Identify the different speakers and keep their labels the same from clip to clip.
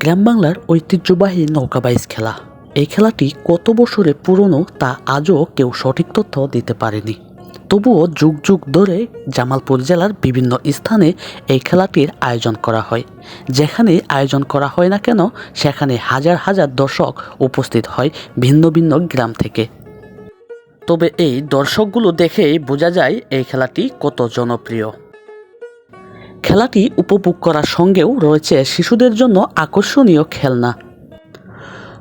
Speaker 1: গ্রাম বাংলার ঐতিহ্যবাহী নৌকা বাইচ খেলা। এই খেলাটি কত বছরে পুরনো তা আজও কেউ সঠিক তথ্য দিতে পারেনি। তবুও যুগ যুগ ধরে জামালপুর জেলার বিভিন্ন স্থানে এই খেলাটির আয়োজন করা হয়। যেখানে আয়োজন করা হয় না কেন, সেখানে হাজার হাজার দর্শক উপস্থিত হয় ভিন্ন ভিন্ন গ্রাম থেকে। তবে এই দর্শকগুলো দেখেই বোঝা যায় এই খেলাটি কত জনপ্রিয়। খেলাটি উপভোগ করার সঙ্গেও রয়েছে শিশুদের জন্য আকর্ষণীয় খেলনা।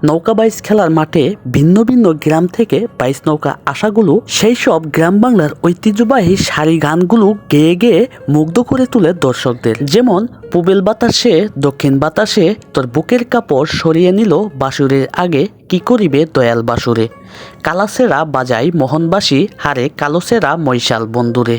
Speaker 1: নৌকা বাইচ খেলার মাঠে ভিন্ন ভিন্ন গ্রাম থেকে বাইচ নৌকা আসাগুলো সেই সব গ্রাম বাংলার ঐতিহ্যবাহী শাড়ি গানগুলো গেয়ে গেয়ে মুগ্ধ করে তুলে দর্শকদের। যেমন পুবেল বাতাসে, দক্ষিণ বাতাসে তোর বুকের কাপড় সরিয়ে নিল বাসুরের আগে, কি করিবে দয়াল বাসুরে কালাসেরা বাজাই মোহনবাসী, হারে কালোসেরা মৈশাল বন্ধুরে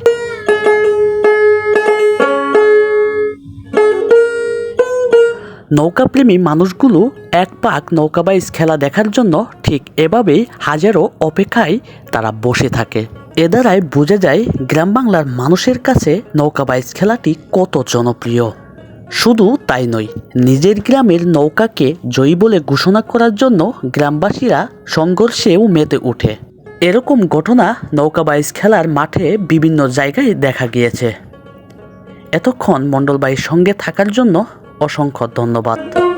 Speaker 1: নৌকাপ্রেমী মানুষগুলো এক পাক নৌকাবাইজ খেলা দেখার জন্য ঠিক এভাবেই হাজারো অপেক্ষায় তারা বসে থাকে। এ দ্বারাই বোঝা যায় গ্রাম বাংলার মানুষের কাছে নৌকাবাইজ খেলাটি কত জনপ্রিয়। শুধু তাই নয়, নিজের গ্রামের নৌকাকে জয়ী বলে ঘোষণা করার জন্য গ্রামবাসীরা সংঘর্ষেও মেতে ওঠে। এরকম ঘটনা নৌকাবাইজ খেলার মাঠে বিভিন্ন জায়গায় দেখা গিয়েছে। এতক্ষণ মণ্ডলবাইয়ের সঙ্গে থাকার জন্য অসংখ্য ধন্যবাদ।